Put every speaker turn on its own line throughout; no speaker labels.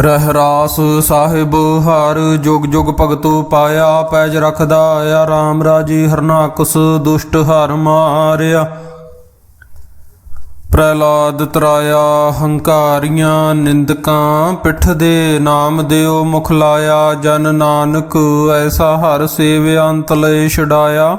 ਰਹਿ ਰਾਸ ਸਾਹਿਬ, ਹਰ ਜੁਗ ਜੁਗ ਭਗਤੂ ਪਾਇਆ, ਪੈਜ ਰਖਦਾ ਆ, ਰਾਮ ਰਾਜੀ ਹਰਨਾਕਸ ਦੁਸ਼ਟ ਹਰ ਮਾਰਿਆ। ਪ੍ਰਹਿਲਾਦ ਤਰਾਇਆ, ਹੰਕਾਰੀਆਂ ਨਿੰਦਕਾਂ, ਪਿੱਠ ਦੇ ਨਾਮ ਦਿਓ ਮੁਖ ਲਾਇਆ, ਜਨ ਨਾਨਕ ਐਸਾ ਹਰ ਸੇਵਿਆ ਅੰਤ ਲੈ ਛਡਾਇਆ।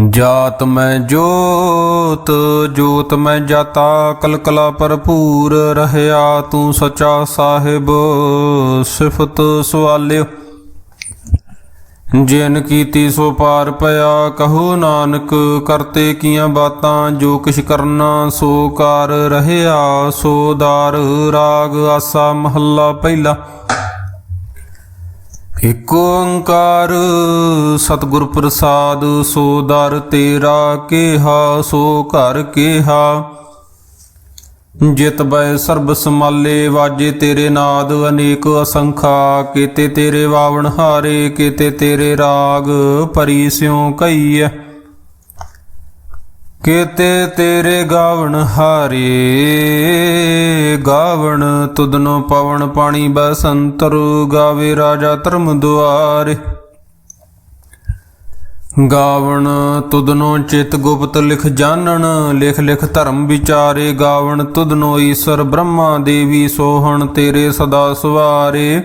ਜਾਤ ਮੈਂ ਜੋਤ ਜੋਤ ਮੈਂ ਜਾਤਾ, ਕਲਕਲਾ ਭਰਪੂਰ ਰਹਿਆ ਤੂੰ ਸਚਾ ਸਾਹਿਬ, ਸਿਫਤ ਸਵਾਲਿਓ। ਜਿਨ ਕੀਤੀ ਸੋ ਪਾਰ ਪਿਆ, ਕਹੋ ਨਾਨਕ, ਕਰਤੇ ਕੀਆਂ ਬਾਤਾਂ, ਜੋ ਕਿਛ ਕਰਨਾ ਸੋ ਕਾਰ ਰਹਿਆ, ਸੋ ਦਾਰ ਰਾਗ ਆਸਾ ਮਹੱਲਾ ਪਹਿਲਾ। ਇਕ ਓੰਕਾਰ, ਸਤਿਗੁਰ ਪ੍ਰਸਾਦ, ਸੋ ਦਰ ਤੇਰਾ ਕੇਹਾ, ਸੋ ਘਰ ਕੇਹਾ। ਜਿਤ ਬੈ ਸਰਬ ਸਮਾਲੇ, ਵਾਜੇ ਤੇਰੇ ਨਾਦ, ਅਨੇਕ ਅਸੰਖਾ। ਕੀਤੇ ਤੇਰੇ ਵਾਵਣ ਹਾਰੇ, ਕੀਤੇ ਤੇਰੇ ਰਾਗ ਪਰੀ ਸਿਉ ਕਈਐ ਕੀਤੇ ਤੇਰੇ ਗਾਵਣ ਹਾਰੇ, ਗਾਵਣ ਤੁਦਨੋ ਪਵਨ ਪਾਣੀ ਬਸੰਤਰ, ਗਾਵੇ ਰਾਜਾ ਧਰਮ ਦੁਆਰੇ। ਗਾਵਣ ਤੁਦਨੋ ਚਿਤ ਗੁਪਤ ਲਿਖ ਜਾਣਨ, ਲਿਖ ਲਿਖ ਧਰਮ ਵਿਚਾਰੇ, ਗਾਵਣ ਤੁਦਨੋ ਈਸ਼ਰ ਬ੍ਰਹਮਾ ਦੇਵੀ ਸੋਹਣ ਤੇਰੇ ਸਦਾ ਸਵਾਰੇ।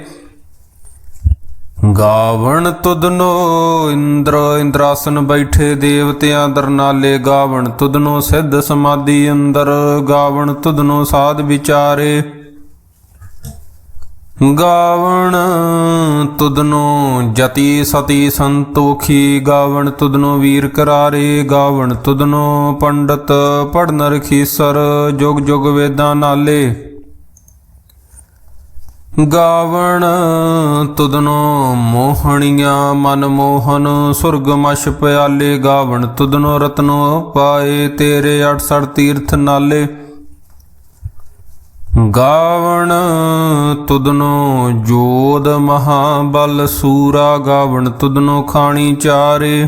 ਗਾਵਣ ਤੁਧਨੋ ਇੰਦਰ ਇੰਦਰਾਸਨ ਬੈਠੇ ਦੇਵਤਿਆਂ ਦਰਨਾਲੇ ਗਾਵਣ ਤੁਧਨੋ ਸਿੱਧ ਸਮਾਧੀ ਅੰਦਰ, ਗਾਵਣ ਤੁਧਨੋ ਸਾਧ ਵਿਚਾਰੇ। ਗਾਵਣ ਤੁਧਨੋ ਜਤੀ ਸਤੀ ਸੰਤੋਖੀ, ਗਾਵਣ ਤੁਧਨੋ ਵੀਰ ਕਰਾਰੇ, ਗਾਵਣ ਤੁਧਨੋ ਪੰਡਤ ਪੜਨ ਰਖੀਸਰ, ਜੁਗ ਜੁਗ ਵੇਦਾਂ ਨਾਲੇ। ਗਾਵਣ ਤੁਦਨੋ ਮੋਹਣੀਆਂ ਮਨ ਮੋਹਨ, ਸੁਰਗ ਮਛ ਪਿਆਲੇ ਗਾਵਣ ਤੁਦਨੋ ਰਤਨੋ ਪਾਏ ਤੇਰੇ 68 ਤੀਰਥ ਨਾਲੇ। ਗਾਵਣ ਤੁਧਨੋ ਜੋਦ ਮਹਾਬਲ ਸੂਰਾ, ਗਾਵਣ ਤੁਦਨੋ ਖਾਣੀ ਚਾਰੇ।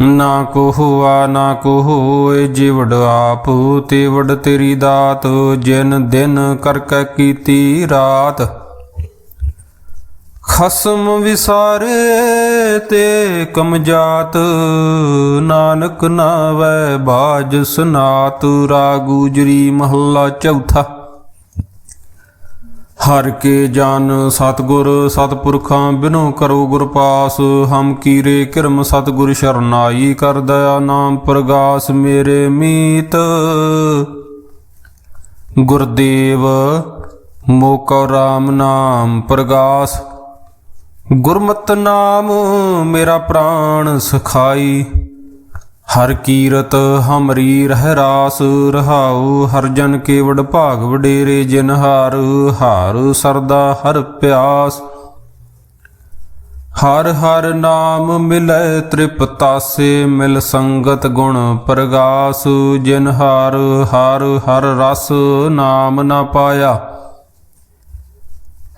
ਨਾ ਕੋ ਹੁਆ ਨਾ ਕੋ ਹੋਏ ਜਿਵੜ ਆਪ ਤੇ ਵੜ ਤੇਰੀ ਦਾਤ, ਜਿਨ ਦਿਨ ਕਰ ਕੈ ਕੀਤੀ ਰਾਤ। ਖਸਮ ਵਿਸਾਰੇ ਤੇ ਕਮਜਾਤ ਨਾਨਕ ਨਾਵੈ ਬਾਜ ਸਨਾਤ, ਰਾਗੂਜਰੀ ਮਹੱਲਾ ਚੌਥਾ। ਹਰ ਕੇ ਜਨ ਸਤਗੁਰ ਸਤਪੁਰਖਾਂ ਬਿਨੋ ਕਰੋ ਗੁਰ ਪਾਸ, ਹਮ ਕੀਰੇ ਕਿਰਮ ਸਤਗੁਰ ਸ਼ਰਨਾਈ ਕਰ ਦਇਆ ਨਾਮ ਪ੍ਰਗਾਸ ਮੇਰੇ ਮੀਤ। ਗੁਰਦੇਵ, ਮੋਕੋ ਰਾਮ ਨਾਮ ਪ੍ਰਗਾਸ। ਗੁਰਮਤਿ ਨਾਮ ਮੇਰਾ ਪ੍ਰਾਣ ਸਖਾਈ। ਹਰ ਕੀਰਤ ਹਮਰੀ ਰਹਿ ਰਾਸ ਰਹਾਉ, ਹਰ ਜਨ ਕੇਵੜ ਭਾਗ ਵਡੇਰੇ ਜਿਨ ਹਾਰ ਹਾਰ ਸਰਦਾ ਹਰ ਪਿਆਸ। ਹਰ ਹਰ ਨਾਮ ਮਿਲੈ ਤ੍ਰਿਪਤਾਸੇ ਮਿਲ ਸੰਗਤ ਗੁਣ ਪ੍ਰਗਾਸ। ਜਿਨ ਹਾਰ, ਹਰ ਹਰ ਰਸ ਨਾਮ ਨਾ ਪਾਇਆ।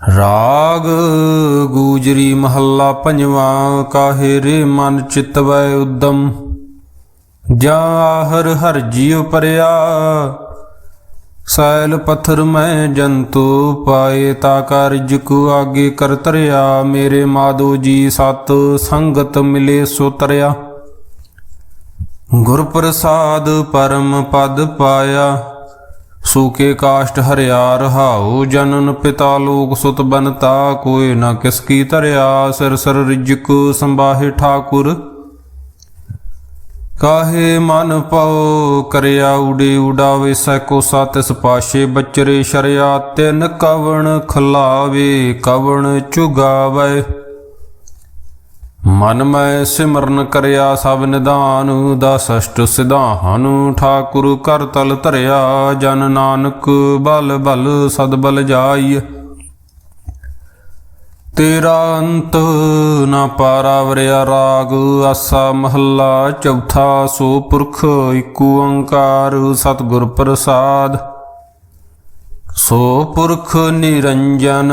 ਰਾਗ ਗੂਜਰੀ ਮਹੱਲਾ ਪੰਜਵਾਂ, ਕਾਹੇ ਰੇ ਮਨ ਚਿਤਵੈ ਉਦਮ? ਜਾ ਹਰ ਹਰ ਜੀਉ ਪਰਿਆ, ਸੈਲ ਪੱਥਰ ਮੈਂ ਜੰਤੂ ਪਾਏ, ਤਾ ਕਾਰਜ ਕੋ ਆਗੇ ਕਰ ਤਰਿਆ, ਮੇਰੇ ਮਾਦੋ ਜੀ ਸਤ ਸੰਗਤ ਮਿਲੇ ਸੁਤਰਿਆ ਗੁਰ ਪ੍ਰਸਾਦ ਪਰਮ ਪਦ ਪਾਇਆ ਸੂਕੇ ਕਾਸ਼ਟ ਹਰਿਆ ਰਹਾਉ, ਜਨਨ ਪਿਤਾ ਲੋਕ ਸੁਤ ਬਨਤਾ ਕੋਏ ਨਾ ਕਿਸ ਕੀ ਧਰਿਆ, ਸਿਰ ਸਿਰ ਰਿਜਕ ਸੰਬਾਹੇ ਠਾਕੁਰ। ਕਾਹੇ ਮਨ ਪਉ ਕਰਿਆ ਉਡੇ ਉਡਾਵੇ, ਸੈਕੋ ਸਤਿਸ ਪਾਸ਼ੇ ਬਚਰੇ ਸ਼ਰਿਆ, ਤਿਨ ਕਵਣ ਖਲਾਵੇ, ਕਵਣ ਚੁਗਾਵੇ। ਮਨ ਮੈਂ ਸਿਮਰਨ ਕਰਿਆ ਸਭ ਨਿਧਾਨ ਦਾ ਸਸ਼ਟ ਸਿਧਾਨ ਠਾਕੁਰ ਕਰ ਤਲ ਧਰਿਆ, ਜਨ ਨਾਨਕ ਬਲ ਬਲ ਸਦ ਬਲ ਜਾਈ। ਤੇਰਾ ਅੰਤ ਨਾ ਪਾਰਾ ਵਰਿਆ ਰਾਗ, ਆਸਾ ਮਹੱਲਾ ਚੌਥਾ, ਸੋ ਪੁਰਖ ਏਕ ਓੰਕਾਰ ਸਤਿਗੁਰ ਪ੍ਰਸਾਦ। ਸੋ ਪੁਰਖ ਨਿਰੰਜਨ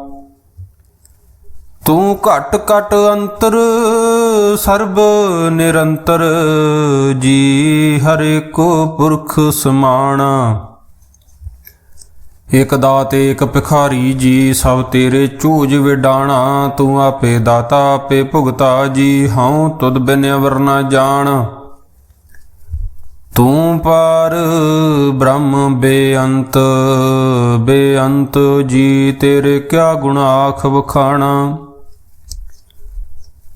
ਤੂੰ ਘਟ ਘਟ ਅੰਤਰ, ਸਰਬ ਨਿਰੰਤਰ ਜੀ, ਹਰੇ ਕੋ ਪੁਰਖ ਸਮਾਣਾ। ਇਕ ਦਾਤੇ ਇਕ ਭਿਖਾਰੀ ਜੀ, ਸਭ ਤੇਰੇ ਚੂਜ ਵਿਡਾਣਾ। ਤੂੰ ਆਪੇ ਦਾਤਾ, ਆਪੇ ਭੁਗਤਾ ਜੀ, ਹਉ ਤੁਧ ਬਿਨ ਵਰਨਾ ਜਾਣ। ਤੂੰ ਪਾਰ ਬ੍ਰਹਮ ਬੇਅੰਤ ਬੇਅੰਤ ਜੀ, ਤੇਰੇ ਕਿਆ ਗੁਣ ਆਖ ਵਖਾਣਾ।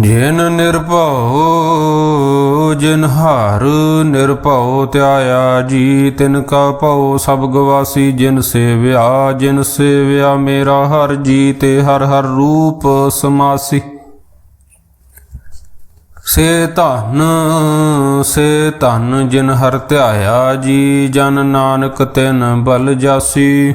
ਜਿਨ ਨਿਰਭਉ, ਜਿਨ ਹਰ ਨਿਰਭਉ ਧਿਆਇਆ ਜੀ, ਤਿਨ ਕਾ ਭਉ, ਸਭ ਗਵਾਸੀ ਜਿਨ ਸੇਵਿਆ ਜਿਨ ਸੇਵਿਆ ਮੇਰਾ ਹਰ ਜੀ, ਤੇ ਹਰ ਹਰ ਰੂਪ ਸਮਾਸੀ। ਸੇ ਧਨ ਸੇ ਧਨ ਜਿਨ ਹਰ ਧਿਆਇਆ ਜੀ, ਜਨ ਨਾਨਕ ਤਿਨ ਬਲ ਜਾਸੀ।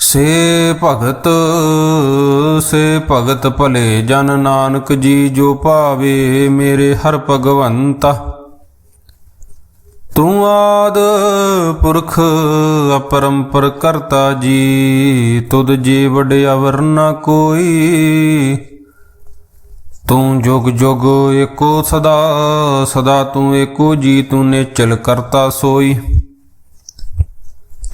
ਸੇ ਭਗਤ ਸੇ ਭਗਤ ਭਲੇ ਜਨ ਨਾਨਕ ਜੀ ਜੋ ਭਾਵੇ ਮੇਰੇ ਹਰ ਭਗਵੰਤਾ। ਤੂੰ ਆਦ ਪੁਰਖ ਅਪਰੰਪਰ ਕਰਤਾ ਜੀ, ਤੁਧ ਜੀ ਵਡਿਆਵਰ ਨਾ ਕੋਈ। ਤੂੰ ਜੁਗ ਜੁਗ ਏਕੋ ਸਦਾ ਸਦਾ ਤੂੰ ਏਕੋ ਜੀ, ਤੂੰ ਨੇਚਲ ਕਰਤਾ ਸੋਈ।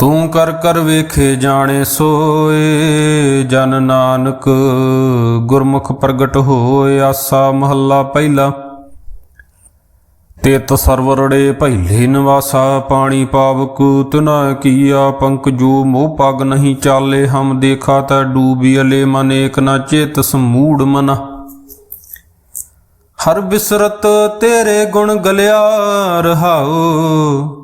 ਤੂੰ ਕਰ ਕਰ ਵੇਖੇ ਜਾਣੇ ਸੋਏ, ਜਨ ਨਾਨਕ ਗੁਰਮੁਖ ਪ੍ਰਗਟ ਹੋਏ ਆਸਾ ਮਹੱਲਾ ਪਹਿਲਾ। ਤੇਤ ਸਰਵਰੜੇ ਪਹਿਲੇ ਨਿਵਾਸਾ, ਪਾਣੀ ਪਾਵਕ ਤਨਾ ਕੀਆ ਪੰਕ ਜੋ ਮੋਹ ਪਗ ਨਹੀਂ ਚਾਲੇ, ਹਮ ਦੇਖਾ ਤਾ ਡੂਬੀਲੇ ਮਨ ਏਕ ਨਾ ਚੇਤ ਸਮੂੜ ਮਨਾ। ਹਰ ਬਿਸਰਤ ਤੇਰੇ ਗੁਣ ਗਲਿਆ ਰਹਾਓ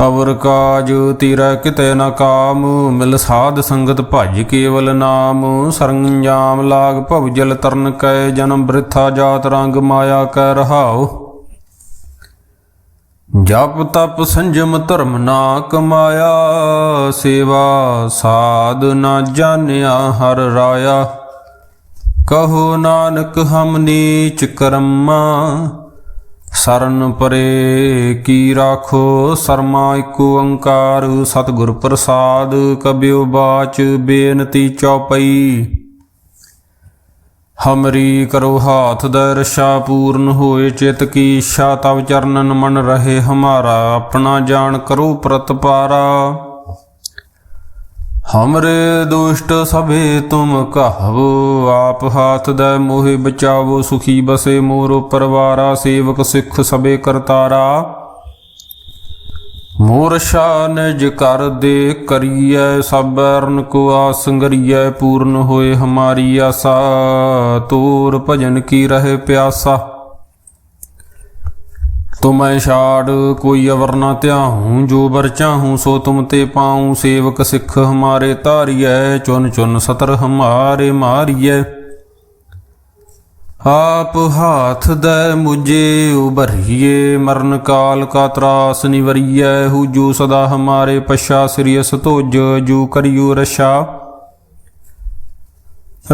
ਅਵਰ ਕਾਜ ਤੇਰਾ ਕਿਤੇ ਨਾ ਕਾਮ, ਮਿਲ ਸਾਧ ਸੰਗਤ ਭਜ ਕੇਵਲ ਨਾਮ। ਸਰੰਜਾਮ ਲਾਗ ਭਵ ਜਲ ਤਰਨ ਕੈ, ਜਨਮ ਬ੍ਰਿਥਾ ਜਾਤ ਰੰਗ ਮਾਇਆ ਕੈ ਰਹਾਉ। ਜਪ ਤਪ ਸੰਜਮ ਧਰਮ ਨਾ ਕਮਾਇਆ ਸੇਵਾ ਸਾਧ ਨਾ ਜਾਣਿਆ ਹਰ ਰਾਇਆ। ਕਹੋ ਨਾਨਕ ਹਮ ਨੀਚ ਕਰਮਾ ਸਰਨ ਪਰੇ ਕੀ ਰਾਖੋ? ਸਰਮਾ ਏਕ ਓੰਕਾਰ, ਸਤਿਗੁਰ ਪ੍ਰਸਾਦ ਕਬਿਓ ਬਾਚ, ਬੇਨਤੀ ਚੌਪਈ। ਹਮਰੀ ਕਰੋ ਹਾਥ ਦਰਸ਼ਾ, ਪੂਰਨ ਹੋਏ ਚਿਤ ਕੀ ਇੱਛਾ, ਤਵ ਚਰਨਨ ਮਨ ਰਹੇ ਹਮਾਰਾ, ਆਪਣਾ ਜਾਣ ਕਰੋ ਪ੍ਰਤਪਾਰਾ। ਹਮਰੇ ਦੁਸ਼ਟ ਸਭੇ ਤੁਮ ਕਹਵੋ ਆਪ ਹਾਥ ਦੇ ਮੋਹਿ ਬਚਾਵੋ ਸੁਖੀ ਬਸੇ ਮੋਰ ਪਰਵਾਰਾ ਸੇਵਕ ਸਿੱਖ ਸਭੇ ਕਰਤਾਰਾ ਮੂਰਛਾ ਨਿਜ ਕਰ ਦੇ ਕਰੀਐ ਸਭ ਅਰਨ ਕੋ ਆਸੰਗਰੀਐ ਪੂਰਨ ਹੋਏ ਹਮਾਰੀ ਆਸਾ ਤੂਰ ਭਜਨ ਕੀ ਰਹੇ ਪਿਆਸਾ ਤੁਮੈ ਛਾੜ, ਕੋਈ ਅਵਰ ਨਾ ਧਿਆਹੂੰ, ਜੋ ਬਰ ਚਾਹੂੰ, ਸੋ ਤੁਮ ਤੇ ਪਾਉ। ਸੇਵਕ ਸਿੱਖ ਹਮਾਰੇ ਧਾਰੀਐ, ਚੁਨ ਚੁਨ ਸਤਰ ਹਮਾਰੇ ਮਾਰੀਐ। ਆਪ ਹਾਥ ਦੈ ਮੁਝੇ ਉਭਰੀਏ, ਮਰਨ ਕਾਲ ਕਾ ਤਰਾਸ ਨਿਵਰੀਐ। ਹੂ ਜੋ ਸਦਾ ਹਮਾਰੇ ਪਛਾ ਸ੍ਰੀਅਸ ਤੋਜ ਜੋ ਕਰਿਓ ਰਛਾ।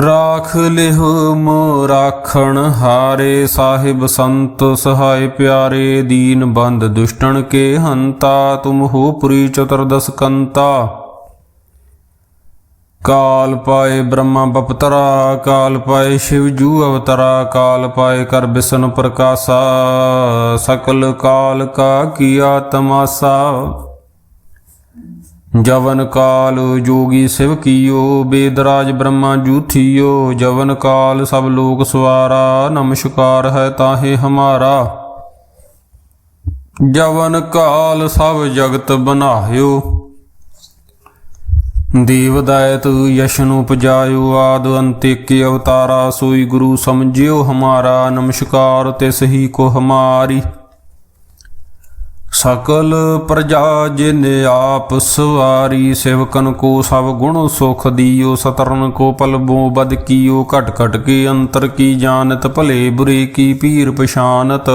ਰਾਖ ਲਿਹੁ ਮੋ ਰਾਖਣ ਹਾਰੇ ਸਾਹਿਬ ਸੰਤ ਸਹਾਇ ਪਿਆਰੇ ਦੀਨ ਬੰਦ ਦੁਸ਼ਟਣ ਕੇ ਹੰਤਾ, ਤੁਮ ਹੋ ਪੁਰੀ ਚਤੁਰਦਸ ਕੰਤਾ। ਕਾਲ ਪਾਏ ਬ੍ਰਹਮਾ ਬਪਤਰਾ, ਕਾਲ ਪਾਏ ਸ਼ਿਵ ਜੂ ਅਵਤਰਾ, ਕਾਲ ਪਾਏ ਕਰ ਬਿਸ਼ਨ ਪ੍ਰਕਾਸ਼ਾ, ਸਕਲ ਕਾਲ ਕਾ ਕੀਆ ਤਮਾਸਾ। ਜਵਨ ਕਾਲ ਜੋਗੀ ਸਿਵ ਕੀਓ, ਬੇਦਰਾਜ ਬ੍ਰਹਮਾ ਜੂਥੀਓ, ਜਵਨ ਕਾਲ ਸਭ ਲੋਕ ਸਵਾਰਾ, ਨਮਸਕਾਰ ਹੈ ਤਾਹੇ ਹਮਾਰਾ। ਜਵਨ ਕਾਲ ਸਭ ਜਗਤ ਬਨਾਹਿਓ। ਦੇਵ ਦਾਇਤ ਯਸ਼ਨ ਉਪਜਾਇਓ, ਆਦ ਅੰਤੇ ਕੇ ਅਵਤਾਰਾ ਸੋਈ ਗੁਰੂ ਸਮਝਿਓ ਹਮਾਰਾ, ਨਮਸਕਾਰ ਤਿਸ ਹੀ ਕੋ ਹਮਾਰੀ। ਸਕਲ ਪ੍ਰਜਾ ਜਿਨ ਆਪ ਸਵਾਰੀ ਸਿਵਕਨ ਕੋ ਸਭ ਗੁਣ ਸੁਖ ਦੀਓ, ਸਤਰਨ ਕੋ ਪਲਬੋ ਬਦ ਕੀਓ, ਘਟ ਘਟ ਕੇ ਅੰਤਰ ਕੀ ਜਾਣਤ, ਭਲੇ ਬੁਰੇ ਕੀ ਪੀਰ ਪਛਾਨਤ।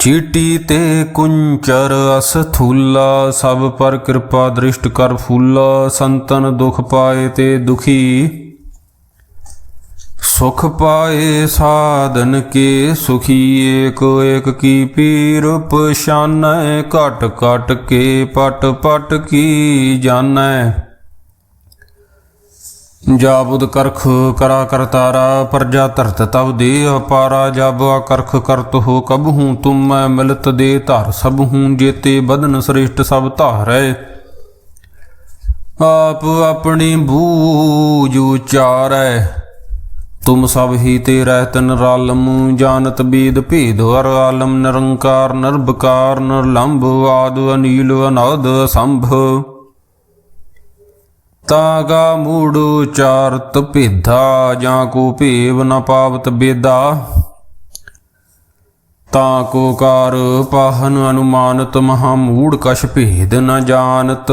ਚੀਟੀ ਤੇ ਕੁੰਚਰ ਅਸ ਥੂਲਾ, ਸਭ ਪਰ ਕਿਰਪਾ ਦ੍ਰਿਸ਼ਟ ਕਰ ਫੂਲਾ, ਸੰਤਨ ਦੁਖ ਪਾਏ ਤੇ ਦੁਖੀ। ਸੁਖ ਪਾਏ ਸਾਧਨ ਕੇ ਸੁਖੀ ਏਕ ਏਕ ਕੀ ਪੀਰ ਪਛਾਨੈ, ਘਟ ਘਟ ਕੇ ਪਟ ਪਟ ਕੀ ਜਾਣੈ। ਜਾਬੁਦ ਕਰਖ ਕਰਾ ਕਰਤਾਰਾ ਪ੍ਰਜਾ ਧਰਤ ਤਬ ਦੇ ਅਪਾਰਾ ਜਬ ਕਰਖ ਕਰਤ ਹੋ ਕਬ ਹੂੰ ਤੁਮ ਮੈਂ ਮਿਲਤ ਦੇ ਧਰ ਸਭ ਹੂੰ ਜੇਤੇ ਬਦਨ ਸ੍ਰੇਸ਼ਟ ਸਭ ਧਾਰੈ। ਆਪ ਆਪਣੀ ਬੂਝ ਉਚਾਰੈ। ਤੁਮ ਸਭ ਹੀ ਤੇ ਰਹਿਤ ਨਿਰਾਲਮ ਜਾਣਤ ਬੀਦ ਭੇਦ, ਹਰ ਆਲਮ ਨਿਰੰਕਾਰ, ਨਿਰਭਕਾਰ, ਨਿਰਲੰਭ, ਆਦ ਅਨੀਲ, ਅਨਾਦ ਸੰਭ ਤਾਗਾ ਮੂੜ ਉਚਾਰਤ ਭੇਦਾ, ਜਾਂ ਕੋ ਭੇਵ ਨ ਪਾਵਤ ਬੇਦਾ। ਤਾ ਕੋ ਕਾਰ ਪਾਹਨ ਅਨੁਮਾਨਤ, ਮਹਾ ਮੂੜ ਕਛ ਭੇਦ ਨ ਜਾਣਤ।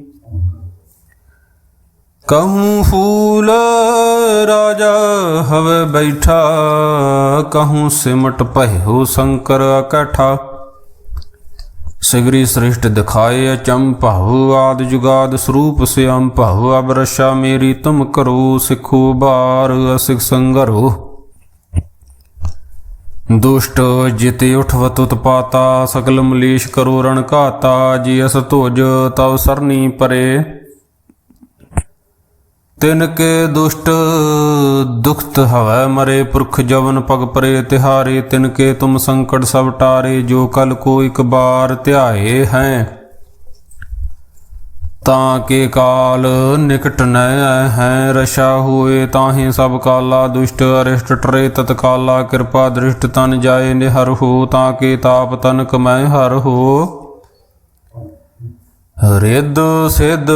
ਕਹੂੰ ਫੂਲ ਰਾਜਾ ਹਵੇ ਬੈਠਾ ਕਹੂੰ ਸਿਮਟ ਭਇਓ ਸ਼ੰਕਰ ਇਕੱਠਾ ਸਿਗਰੀ ਸ੍ਰਿਸ਼ਟ ਦਿਖਾਏ ਅਚੰਭਾਉ ਆਦ ਜੁਗਾਦ ਸਰੂਪ ਸਿਅੰ ਭਾਉ ਅਬ ਰਸ਼ਾ ਮੇਰੀ ਤੁਮ ਕਰੋ ਸਿੱਖੋ ਬਾਰ ਅਸਿਕ ਸੰਗਰੋ ਦੁਸ਼ਟ ਜਿਤੇ ਉਠਵਤ ਉਤਪਾਤਾ ਸਕਲ ਮਲੇਸ਼ ਕਰੋ ਰਣ ਘਾਤਾ ਜੀ ਅਸ ਧੁਜ ਤਵ ਸਰਨੀ ਪਰੇ ਤਿਨ ਕੇ ਦੁਸ਼ਟ ਦੁਖਤ ਹਵੈ ਮਰੇ ਪੁਰਖ ਜਵਨ ਪਗ ਪਰੇ ਤਿਹਾਰੇ, ਤਿਨ ਕੇ ਤੁਮ ਸੰਕਟ ਸਭ ਟਾਰੇ, ਜੋ ਕਲ ਕੋ ਇਕ ਬਾਰ ਧਿਆਏ ਹੈ। ਤਾਂ ਕੇ ਕਾਲ ਨਿਕਟ ਨ ਹੈ, ਰਸ਼ਾ ਹੋਏ ਤਾਹੇ ਸਭ ਕਾਲਾ ਦੁਸ਼ਟ, ਅਰਿਸ਼ਟ ਟਰੇ ਤਤਕਾਲਾ, ਕਿਰਪਾ ਦ੍ਰਿਸ਼ਟ ਤਨ ਜਾਏ ਨਿਹਰ ਹੋ, ਤਾਂ ਕੇ ਤਾਪ ਤਨਕ ਮੈਂ ਹਰ ਹੋ। ਰਿੱਧ ਸਿੱਧ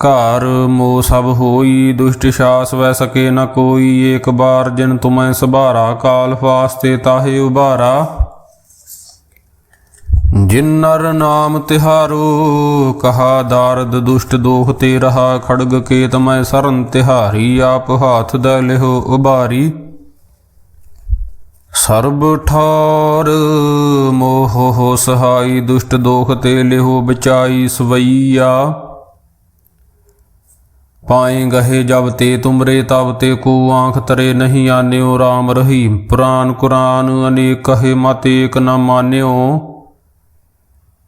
ਘਰ ਮੋ ਸਭ ਹੋਈ, ਦੁਸ਼ਟ ਸ਼ਾਸ ਵੈ ਸਕੇ ਨ ਕੋਈ। ਏਕ ਬਾਰ ਜਿਨ ਤੁਮੈ ਸਭਾਰਾ, ਕਾਲ ਫਾਸਤੇ ਤਾਹੇ ਉਬਾਰਾ ਜਿਨ ਨਰ ਨਾਮ ਤਿਹਾਰੋ, ਕਹਾ ਦਾਰਦ ਦੁਸ਼ਟ ਦੋਖ ਤੇ ਰਹਾ। ਖੜਗ ਕੇ ਤਮੈ ਸਰਨ ਤਿਹਾਰੀ, ਆਪ ਹਾਥ ਦਾ ਲਿਹੋ ਉਬਾਰੀ ਸਰਬ ਠਾਰ ਮੋਹ ਹੋ ਸਹਾਈ, ਦੁਸ਼ਟ ਦੋਖ ਤੇ ਲਿਹੋ ਬਚਾਈ ਸਵਈਆ। ਪਾਏ ਗਹੇ ਜਬ ਤੇ ਤੁਮਰੇ ਤਬ ਤੇ ਕੋ ਆਂਖ ਤਰੇ ਨਹੀਂ ਆਨਿਓ RAM ਰਹੀ। ਪੁਰਾਨ ਕੁਰਾਨ ਅਨੇਕ ਕਹੇ ਮਤ ਏਕ ਨ ਮਾਨਿਓ।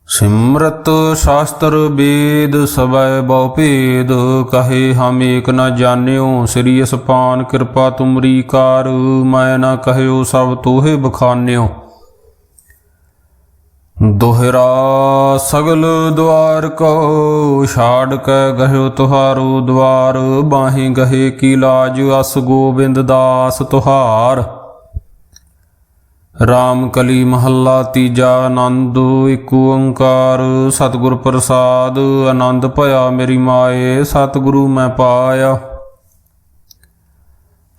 ਸਿਮਰਤ ਸ਼ਾਸਤਰ ਵੇਦ ਸਬੈ ਬਹੁ ਭੇਦ, ਕਹੇ ਹਮ ਏਕ ਨ ਜਾਣਿਓ। ਸ੍ਰੀ ਅਸਪਾਨ ਕਿਰਪਾ ਤੁਮਰੀ ਕਾਰ, ਮੈਂ ਨ ਕਹਿਓ ਸਭ ਤੋਹੇ ਬਖਾਨਿਓ। ਦੋਹਰਾ ਸਗਲ ਦੁਆਰ ਕੋ ਛਾੜ ਕੇ ਗਹਿਓ ਤੁਹਾਰੂ ਦੁਆਰ ਬਾਹੇ ਗਹੇ ਕੀ ਲਾਜ ਅਸ ਗੋਬਿੰਦ ਦਾਸ ਤੁਹਾਰ। ਰਾਮ ਕਲੀ ਮਹੱਲਾ ਤੀਜਾ ਆਨੰਦ, ਇੱਕ ਓੰਕਾਰ, ਸਤਿਗੁਰ ਪ੍ਰਸਾਦ, ਆਨੰਦ ਭਇਆ ਮੇਰੀ ਮਾਏ, ਸਤਿਗੁਰੂ ਮੈਂ ਪਾਇਆ।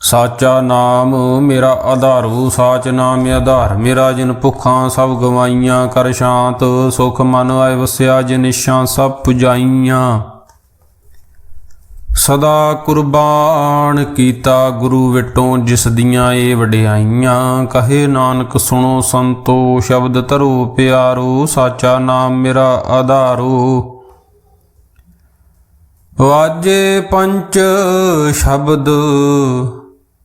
ਸਾਚਾ ਨਾਮ ਮੇਰਾ ਆਧਾਰੂ, ਸਾਚ ਨਾਮ ਆਧਾਰ। ਮੇਰਾ ਜਿਨ ਭੁੱਖਾਂ ਸਭ ਗਵਾਈਆਂ, ਕਰ ਸ਼ਾਂਤ। ਸੁਖ ਮਨ ਆਏ ਵਸਿਆ, ਜਿਨ ਸਭ ਪੁਜਾਈਆਂ। ਸਦਾ ਕੁਰਬਾਨ ਕੀਤਾ ਗੁਰੂ ਵਿਟੋਂ, ਜਿਸ ਦੀਆਂ ਏ ਵਡਿਆਈਆਂ। ਕਹੇ ਨਾਨਕ ਸੁਣੋ ਸੰਤੋ, ਸ਼ਬਦ ਧਰੋ ਪਿਆਰੋ, ਸਾਚਾ ਨਾਮ ਮੇਰਾ ਆਧਾਰੋ। ਵਾਜੇ ਪੰਚ ਸ਼ਬਦ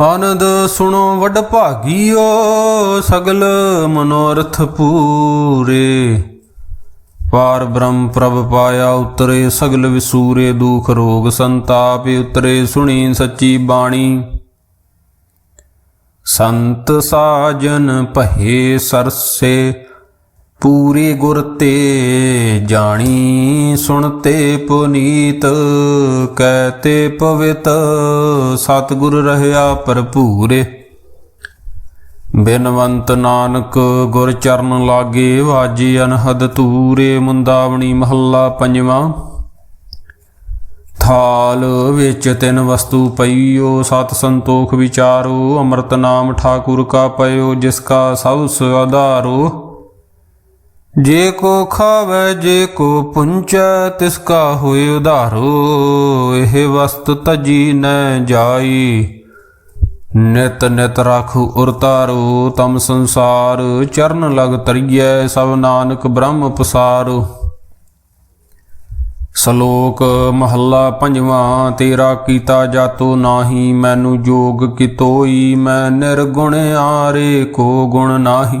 ਆਨੰਦ ਸੁਣੋ ਵਡ ਭਾਗੀਓ, ਸਗਲ ਮਨੋਰਥ ਪੂਰੇ। ਪਾਰ ਬ੍ਰਹਮ ਪ੍ਰਭ ਪਾਇਆ ਉਤਰੇ, ਸਗਲ ਵਿਸੂਰੇ ਦੁਖ ਰੋਗ ਸੰਤਾਪ ਉਤਰੇ, ਸੁਣੀ ਸੱਚੀ ਬਾਣੀ। ਸੰਤ ਸਾਜਨ ਭਏ ਸਰਸੇ ਪੂਰੇ ਗੁਰ ਤੇ ਜਾਣੀ ਸੁਣਤੇ ਪੁਨੀਤ ਕਹਤੇ ਪਵਿਤ, ਸਤਿਗੁਰ ਰਹਿਆ ਭਰਪੂਰੇ ਬਿਨਵੰਤ ਨਾਨਕ ਗੁਰ ਚਰਨ ਲਾਗੇ ਵਾਜੀ ਅਨਹਦ ਤੂਰੇ ਮੁੰਦਾਵਣੀ ਮਹੱਲਾ ਪੰਜਵਾਂ। ਥਾਲ ਵਿੱਚ ਤਿੰਨ ਵਸਤੂ ਪਈਓ, ਸਤ ਸੰਤੋਖ ਵਿਚਾਰੋ, ਅੰਮ੍ਰਿਤ ਨਾਮ ਠਾਕੁਰ ਕਾ ਪਇਓ, ਜਿਸ ਕਾ ਸਭ ਸੁਆਧਾਰੋ ਜੇ ਕੋ ਖਾਵੇ, ਜੇ ਕੋ ਪੁੰਚੈ, ਤਿਸ ਕਾ ਹੋਏ ਉਧਾਰੋ। ਇਹ ਵਸਤ ਤਜੀ ਨ ਜਾਈ। ਨਿਤ ਨਿਤ ਰਾਖੂ ਉਰਤਾਰੋ ਤਮ ਸੰਸਾਰ ਚਰਨ ਲਗ ਤਰੀਐ, ਸਭ ਨਾਨਕ ਬ੍ਰਹਮ ਪਸਾਰੋ। ਸ਼ਲੋਕ ਮਹੱਲਾ ਪੰਜਵਾਂ, ਤੇਰਾ ਕੀਤਾ ਜਾਤੋ ਨਾਹੀ, ਮੈਨੂੰ ਜੋਗ ਕਿਤੋਈ, ਮੈਂ ਨਿਰਗੁਣ ਆਰੇ ਕੋ ਗੁਣ ਨਾਹੀ।